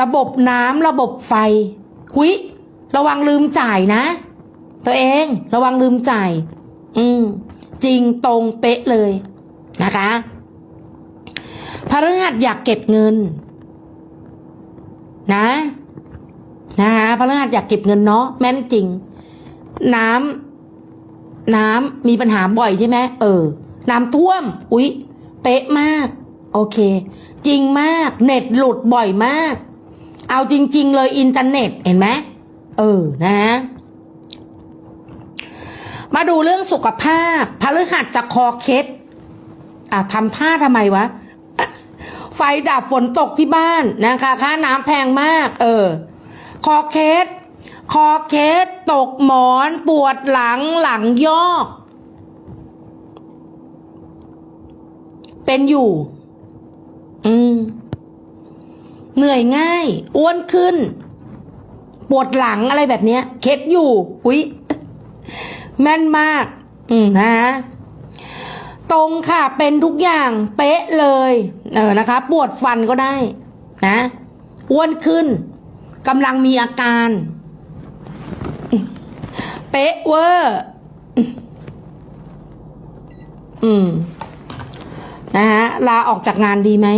ระบบน้ำระบบไฟหุยระวังลืมจ่ายนะ ตัวเองระวังลืมจ่าย อืม จริงตรงเป๊ะเลยนะคะพฤหัสอยากเก็บเงิน นะ นะคะพฤหัสอยากเก็บเงินเนาะแม่นจริง น้ำน้ำมีปัญหาบ่อยใช่ไหมเออ น้ำท่วม อุ๊ย เป๊ะมาก โอเค จริงมาก เน็ตหลุดบ่อยมาก เอาจริง ๆ เลยอินเทอร์เน็ตเห็นไหมเออนะมาดูเรื่องสุขภาพพฤหัสจะคอเคล็ดอะทำท่าทำไมวะ ไฟดับฝนตกที่บ้านนะคะค่าน้ำแพงมาก เออ คอเคสคอเคสตกหมอนปวดหลังหลังยอก เป็นอยู่ อืม เหนื่อยง่าย อ้วนขึ้น ปวดหลังอะไรแบบเนี้ย เคสอยู่ อุ๊ย แม่นมาก อืมนะตรงค่ะ เป็นทุกอย่าง เป๊ะเลย เออนะคะ ปวดฟันก็ได้ นะอ้วนขึ้นกำลังมีอาการ เป๊ะเวอร์อืม นะฮะลาออกจากงานดีไหม